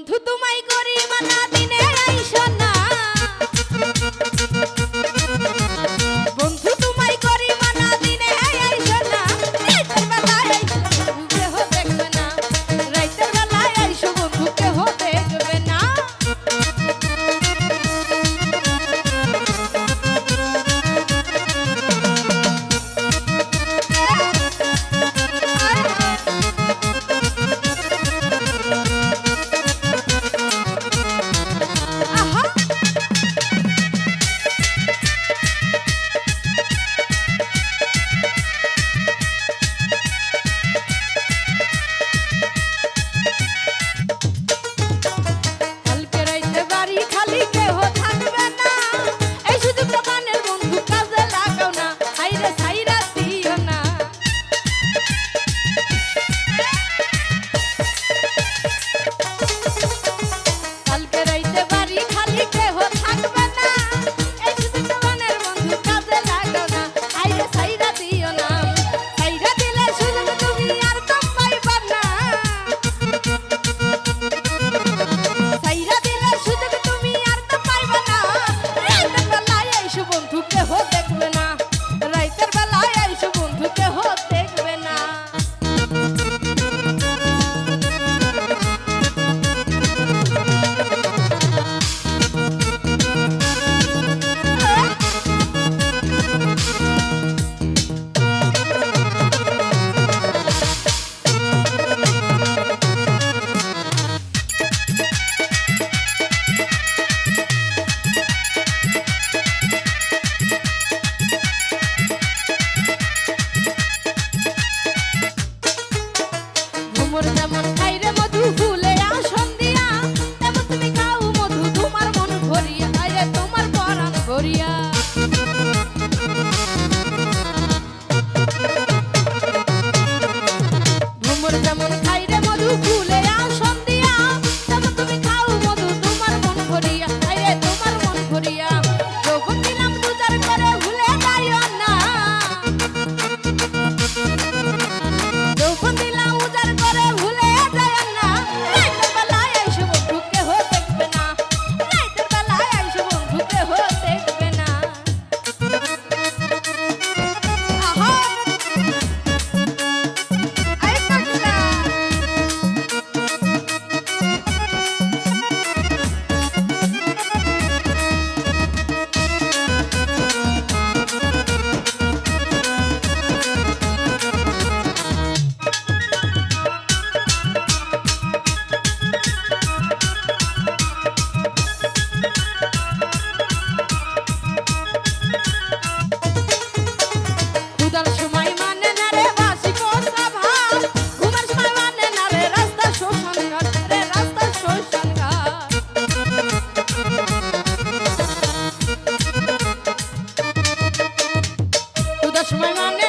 বন্ধু তোমায় করি মানা দিনে Ahora estamos Christmas.